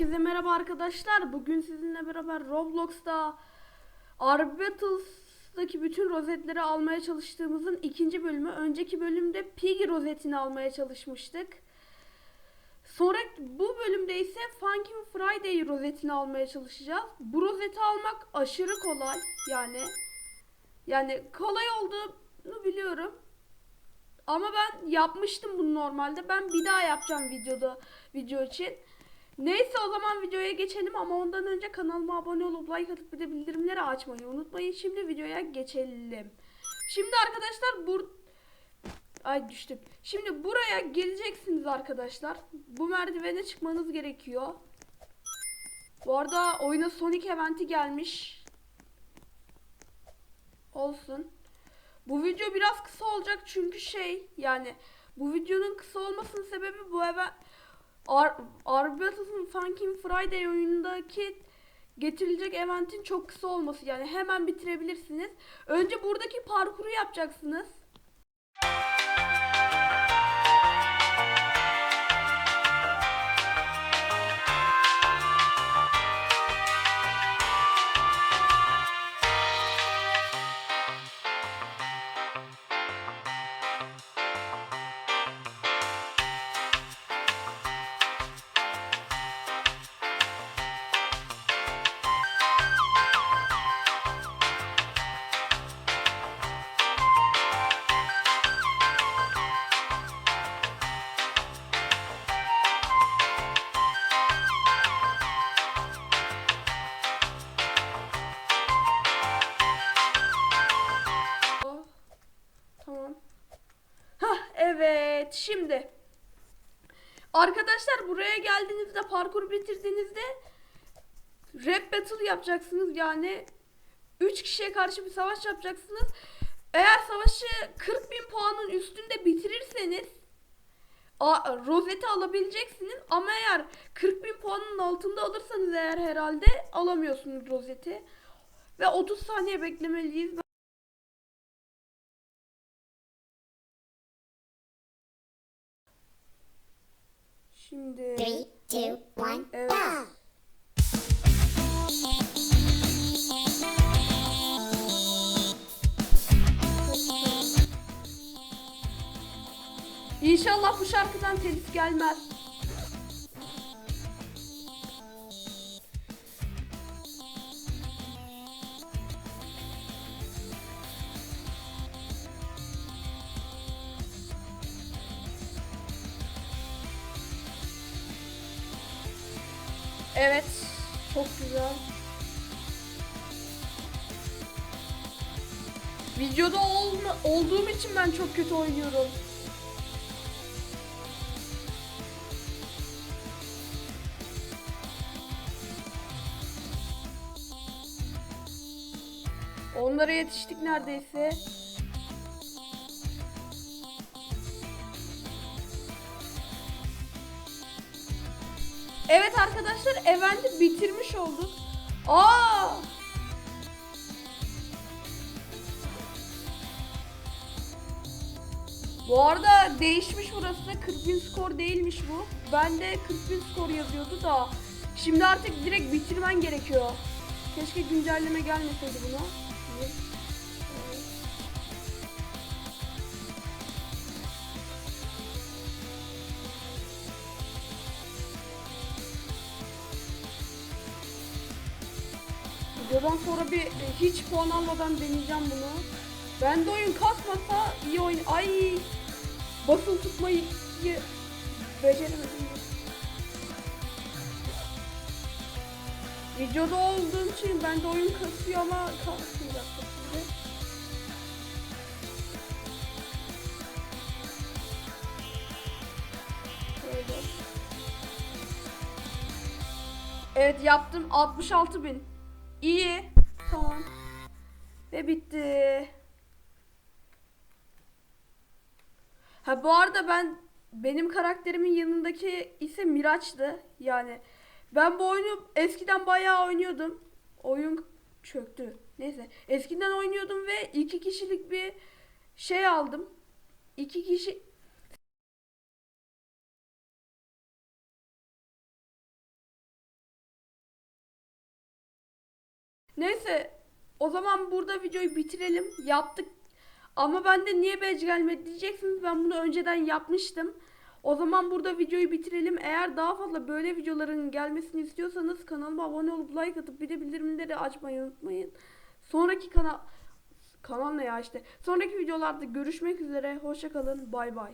Herkese merhaba arkadaşlar. Bugün sizinle beraber Roblox'ta Arbattles'daki bütün rozetleri almaya çalıştığımızın ikinci bölümü. Önceki bölümde Piggy rozetini almaya çalışmıştık. Sonra bu bölümde ise Funky Friday rozetini almaya çalışacağız. Bu rozeti almak aşırı kolay. Yani yani kolay olduğunu biliyorum. Ama ben yapmıştım bunu normalde. Ben bir daha yapacağım videoda video için. Neyse o zaman videoya geçelim ama ondan önce kanalıma abone olup like atıp bir de bildirimleri açmayı unutmayın. Şimdi videoya geçelim. Şimdi arkadaşlar bur Ay düştüm. Şimdi buraya geleceksiniz arkadaşlar. Bu merdivene çıkmanız gerekiyor. Bu arada oyuna Sonic eventi gelmiş. Olsun. Bu video biraz kısa olacak çünkü şey yani bu videonun kısa olmasının sebebi bu eve Ar Arbitrus'un Funky Friday oyunundaki getirilecek eventin çok kısa olması yani hemen bitirebilirsiniz. Önce buradaki parkuru yapacaksınız. Evet şimdi. Arkadaşlar buraya geldiğinizde parkur bitirdiğinizde rap battle yapacaksınız yani 3 kişiye karşı bir savaş yapacaksınız. Eğer savaşı 40 bin puanın üstünde bitirirseniz rozeti alabileceksiniz ama eğer 40 bin puanın altında alırsanız eğer herhalde alamıyorsunuz rozeti. Ve 30 saniye beklemeliyiz. Şimdi Three, two, one, Evet. go! İnşallah bu şarkıdan telif gelmez. Evet, çok güzel. Videoda olma, olduğum için ben çok kötü oynuyorum. Onlara yetiştik neredeyse. Evet arkadaşlar eventi bitirmiş olduk. Aa! Bu arada değişmiş burası. 40 bin skor değilmiş bu. Ben de 40 bin skor yazıyordu da. Şimdi artık direkt bitirmen gerekiyor. Keşke güncelleme gelmeseydi buna. Videodan sonra bir e, hiç puan almadan deneyeceğim bunu. Ben de oyun kasmasa iyi oyun. Ay basılı tutmayı beceremedim. Videoda olduğum için ben de oyun kasıyor ama kasmayacak şimdi. Evet yaptım 66 bin. İyi. Tamam. Ve bitti. Ha bu arada ben benim karakterimin yanındaki ise Miraç'tı. Yani ben bu oyunu eskiden bayağı oynuyordum. Oyun çöktü. Neyse. Eskiden oynuyordum ve iki kişilik bir şey aldım. İki kişi Neyse o zaman burada videoyu bitirelim. Yaptık. Ama bende niye badge gelmedi diyeceksiniz. Ben bunu önceden yapmıştım. O zaman burada videoyu bitirelim. Eğer daha fazla böyle videoların gelmesini istiyorsanız kanalıma abone olup like atıp bir de bildirimleri açmayı unutmayın. Sonraki kanal kanal ne ya işte. Sonraki videolarda görüşmek üzere. Hoşça kalın. Bay bay.